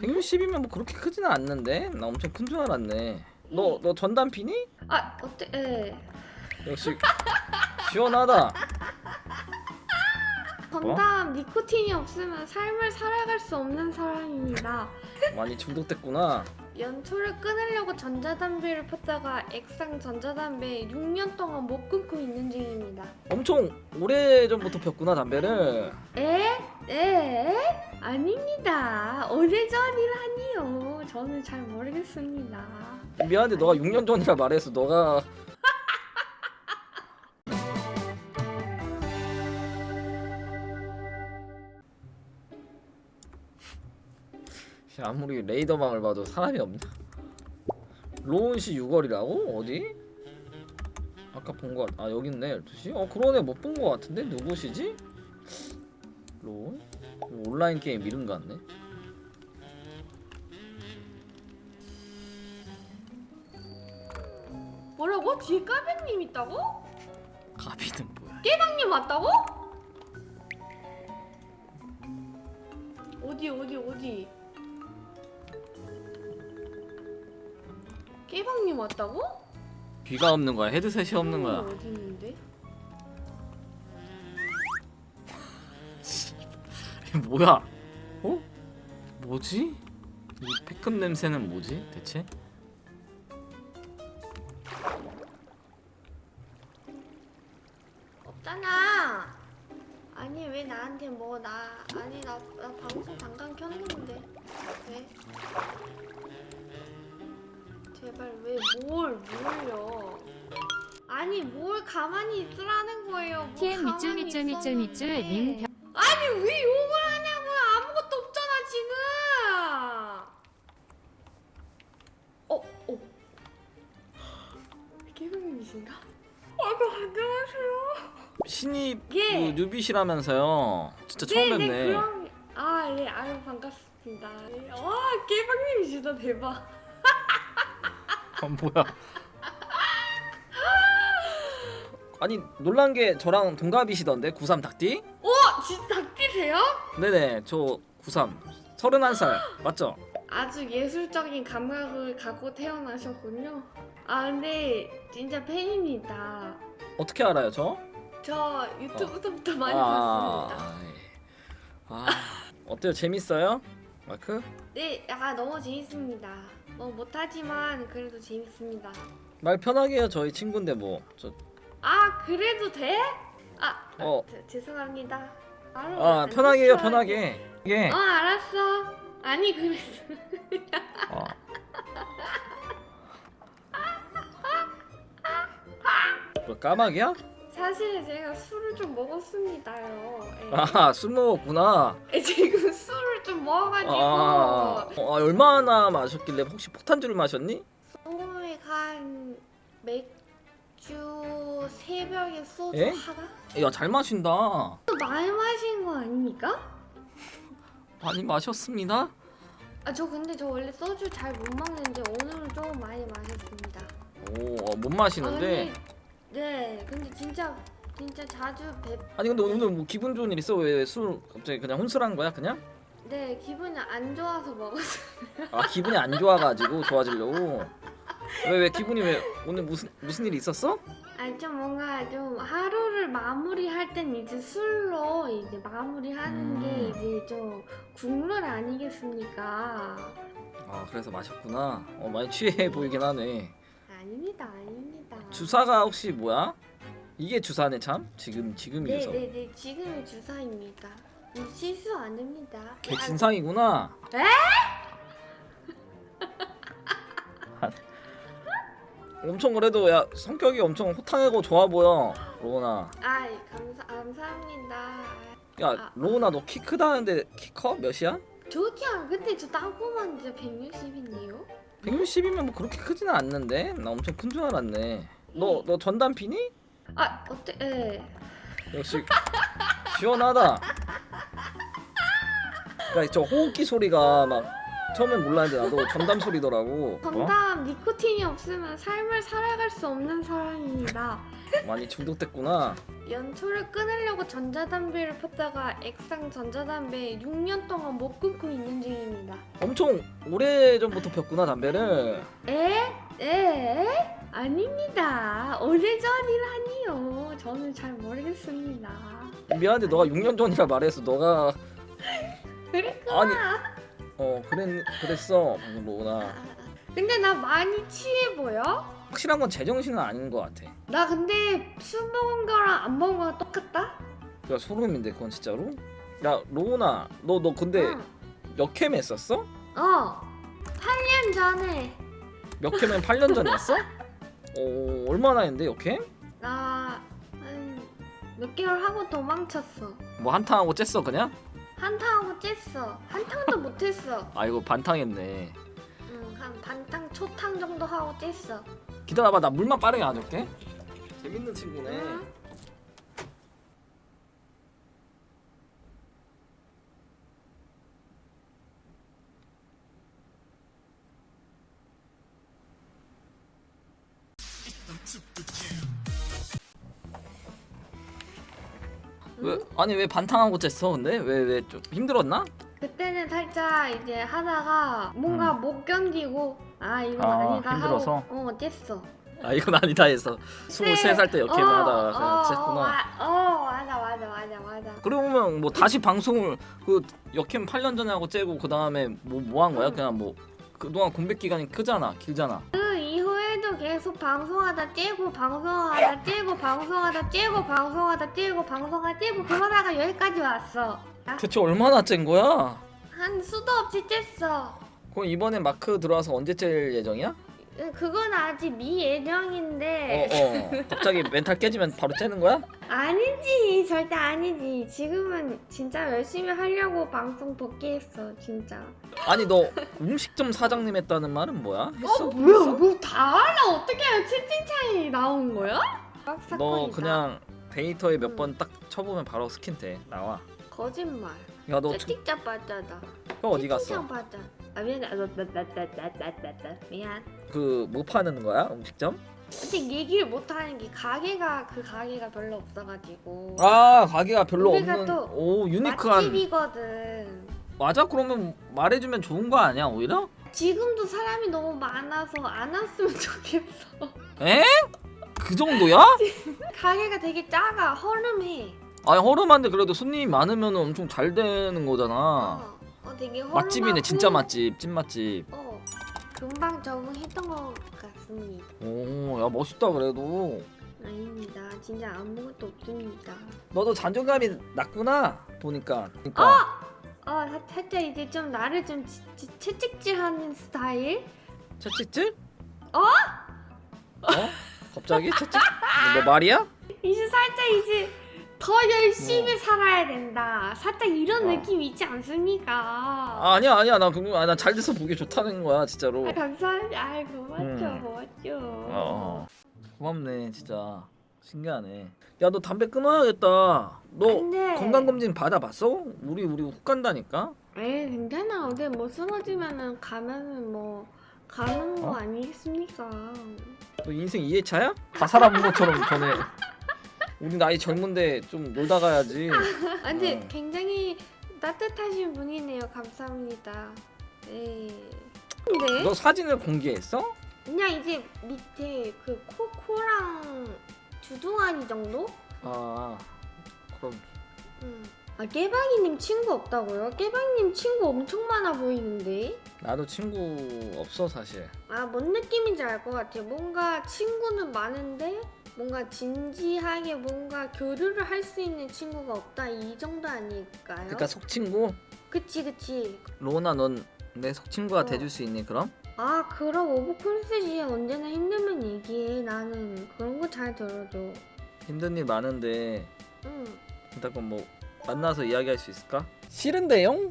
160이면 뭐 그렇게 크지는 않는데? 나 엄청 큰 줄 알았네. 너 너 전담 피니? 아 어때? 예. 역시 시원하다. 건담 니코틴이 없으면 삶을 살아갈 수 없는 사람입니다. 많이 중독됐구나. 연초를 끊으려고 전자담배를 폈다가 액상 전자담배 6년 동안 못 끊고 있는 중입니다. 엄청 오래 전부터 폈구나 담배를. 에? 에? 아닙니다. 오래전이라니요. 저는 잘 모르겠습니다. 미안한데 너가 6년 전이라 말해서 너가 아무리 레이더망을 봐도 사람이 없냐? 로운 씨 6월이라고? 어디? 아까 본 거, 아 여기 있네 12시? 어 그러네 못본거 같은데 누구시지? 로운? 온라인 게임 이름 같네 뭐라고? 뒤에 까백님 있다고? 가비는 뭐야 깨방님 왔다고? 어디 어디 어디? 깨방님 왔다고? 귀가 없는 거야 헤드셋이 없는 거야 어디 있는데? 뭐야? 어? 뭐지? 이 패급 냄새는 뭐지? 대체? 없잖아. 아니 왜 나한테 뭐 나 아니 나, 나 방송 잠깐 켰는데 왜? 제발 왜뭘 뭘요? 아니 뭘 가만히 있으라는 거예요. 뭐 TM 밑줄 가만히 밑줄 밑줄 밑줄 있었는데. 님 별- 아니 왜 욕을 하냐고요? 아무것도 없잖아 지금. 어 어. 개그맨이신가? 아그 안녕하세요. 신입 예. 그 뉴비시라면서요 진짜 처음 뵙네 네, 그럼 아, 예, 아유 반갑습니다. 예. 와, 깨방님이 진짜 대박. 아, 뭐야 아니 놀란 게 저랑 동갑이시던데 93 닭띠? 어, 진짜 닭띠세요? 네네 저93 31살 맞죠? 아주 예술적인 감각을 갖고 태어나셨군요. 아, 근데 진짜 팬입니다. 어떻게 알아요 저? 저 유튜브부터 많이 아, 봤습니다. 예. 아 어때요 재밌어요? 마크? 네, 아 너무 재밌습니다. 뭐 못하지만 그래도 재밌습니다. 말 편하게 해요 저희 친구인데 뭐저 아, 그래도 돼? 아, 어. 저- 죄송합니다. 바로 아 안 편하게 해요. 편하게 예. 어, 알았어. 아니 그래도 어. 뭐 까마귀야? 사실 제가 술을 좀 먹었습니다요. 예. 아술 먹었구나 예, 지금 술을 좀 먹어가지고 아, 어, 얼마나 마셨길래 혹시 폭탄주를 마셨니? 소맥 한 맥주 세 병에 소주 예? 하나? 야 잘 마신다 또 많이 마신 거 아닙니까? 많이 마셨습니다 아 저 근데 저 원래 소주 잘 못 먹는데 오늘은 좀 많이 마셨습니다. 오못 아, 마시는데 근데, 네, 근데 진짜 진짜 자주 뵙. 아니 근데 오늘 뭐 기분 좋은 일 있어? 왜 술 갑자기 그냥 혼술한 거야 그냥? 네, 기분이 안 좋아서 먹었어요. 아 기분이 안 좋아가지고 좋아지려고 왜 왜 기분이 왜 오늘 무슨 무슨 일이 있었어? 아니 좀 뭔가 좀 하루를 마무리할 땐 이제 술로 이제 마무리하는 음. 게 이제 좀 국룰 아니겠습니까? 아 그래서 마셨구나 어 많이 취해 보이긴 하네 아닙니다, 아닙니다. 주사가 혹시 뭐야? 이게 주사네 참 지금 지금 이 주사 네네네 지금의 주사입니다. 음, 실수 안 됩니다. 걔 진상이구나 에? 엄청 그래도 야 성격이 엄청 호탕하고 좋아 보여 로우나 아 감사 감사합니다. 야 아. 로우나 너 키 크다는데 키 커? 몇이야? 저기야 근데 저 땅꼬만 진짜 160인데요? 160이면 뭐 그렇게 크지는 않는데 나 엄청 큰 줄 알았네 너 너 전담 피니? 아 어때? 예. 역시 시원하다 그러니까 저 호흡기 소리가 막 처음엔 몰랐는데 나도 전담 소리더라고 어? 건담 니코틴이 없으면 삶을 살아갈 수 없는 사람입니다. 많이 중독됐구나 연초를 끊으려고 전자담배를 폈다가 액상 전자담배 6년 동안 못 끊고 있는 중입니다. 엄청 오래 전부터 폈구나 담배를. 에? 에? 아닙니다. 오래전이라니요. 저는 잘 모르겠습니다. 미안한데 너가 6년 전이라 말해서 너가 그랬구나. 아니. 어 그랬 그랬어 로나. 아, 근데 나 많이 취해 보여? 확실한 건 제정신은 아닌 것 같아. 나 근데 술 먹은 거랑 안 먹은 거랑 똑같다? 야 소름인데 그건 진짜로? 야 로나 너 너 근데 응. 몇 캠 했었어? 어. 8년 전에 몇 캠은 8년 전이었어? 어 얼마나 했는데 몇 캠? 나 한 몇 개월 하고 도망쳤어. 뭐 한탕하고 쬐어 그냥? 한탕하고 쬐어. 한탕도 못했어. 아 이거 반탕했네. 응, 한 반탕 초탕 정도 하고 쬐어. 기다려봐 나 물만 빠르게 가져올게. 재밌는 친구네. 응? 왜 아니 왜 반탕하고 쬐어 근데 왜 왜 좀 힘들었나? 그때는 살짝 이제 하다가 뭔가 못 견디고 아 이건 아, 아, 니다 힘들어서? 하고 어 쬐어. 아 이건 아니다 해서 23살 때 역캠을 하다가 그냥 어, 쬐구나. 와- 어 맞아 맞아 맞아 맞아. 그러면 뭐 다시 방송을 그 역캠 8년 전에 하고 째고 그 다음에 뭐 뭐 한 거야? 응. 그냥 뭐 그동안 공백 기간이 크잖아, 길잖아. 그 이후에도 계속 방송하다 째고 방송하다 째고 방송하다 째고 방송하다 째고 방송하다 째고 그러다가 여기까지 왔어. 대체 얼마나 짠 거야? 한 수도 없이 쬐어. 그럼 이번에 마크 들어와서 언제 짤 예정이야? 음, 그건 아직 미예정인데. 어, 어. 갑자기 멘탈 깨지면 바로 째는 거야? 아니지 절대 아니지. 지금은 진짜 열심히 하려고 방송 복귀했어 진짜. 아니 너 음식점 사장님 했다는 말은 뭐야? 어, 했어? 뭐야? 뭐 다 알아 어떻게 알아 채팅창이 나온 거야? 너 그냥 데이터에 몇 번 딱 쳐보면 바로 스킨 돼. 나와. 거짓말. 야 너 채팅창 빠짜다 형 어디 갔어? 채팅창 빠짜 아 미안 나나나나나 미안. 그 뭐 파는 거야? 음식점? 근데 얘기를 못하는 게 가게가 그 가게가 별로 없어가지고 아 가게가 별로 우리가 없는 또 오 유니크한 맛집이거든 맞아? 그러면 말해주면 좋은 거 아니야 오히려? 지금도 사람이 너무 많아서 안 왔으면 좋겠어 에? 그 정도야? 가게가 되게 작아 허름해 아니 허름한데 그래도 손님이 많으면 엄청 잘 되는 거잖아 어, 어 되게 허름하고 맛집이네 진짜 맛집 찐 맛집 어 금방 적응했던 것 같습니다 오 야 멋있다 그래도 아닙니다 진짜 아무것도 없습니다 너도 자존감이 낮구나 보니까 그러니까 어 사- 살짝 이제 좀 나를 좀 치- 치- 채찍질하는 스타일 채찍질? 어? 어? 갑자기 채찍? 뭐 말이야? 이제 살짝 이제 더 열심히 살아야 된다. 살짝 이런 어. 느낌 있지 않습니까? 아, 아니야 아니야. 나 아, 나잘 돼서 보기 좋다는 거야 진짜로. 아, 감사합니다. 아이 고맙죠 음. 고맙죠. 어 고맙네 진짜. 신기하네. 야 너 담배 끊어야겠다. 너 근데 건강검진 받아봤어? 우리 우리 훅 간다니까? 에이 괜찮아. 어디 뭐 쓰러지면은 가면은 뭐 가는 거 어? 아니겠습니까? 너 인생 2회차야? 다 살아본 것처럼 전에 우리 나이 젊은데 좀 놀다 가야지 아 근데 어. 굉장히 따뜻하신 분이네요 감사합니다 네너 사진을 공개했어? 그냥 이제 밑에 그 코 코랑 주둥아리 정도? 아 그럼 응. 아 깨방이님 친구 없다고요? 깨방이님 친구 엄청 많아 보이는데? 나도 친구 없어 사실 아 뭔 느낌인지 알 것 같아요. 뭔가 친구는 많은데 뭔가 진지하게 뭔가 교류를 할 수 있는 친구가 없다 이 정도 아닐까요? 그러니까 속친구? 그치 그치. 로나 넌 내 속친구가 어. 돼줄 수 있니 그럼? 아 그럼 오브콜스지 언제나 힘들면 얘기해. 나는 그런 거 잘 들어줘. 힘든 일 많은데 응. 일단 뭐 만나서 이야기할 수 있을까? 싫은데요?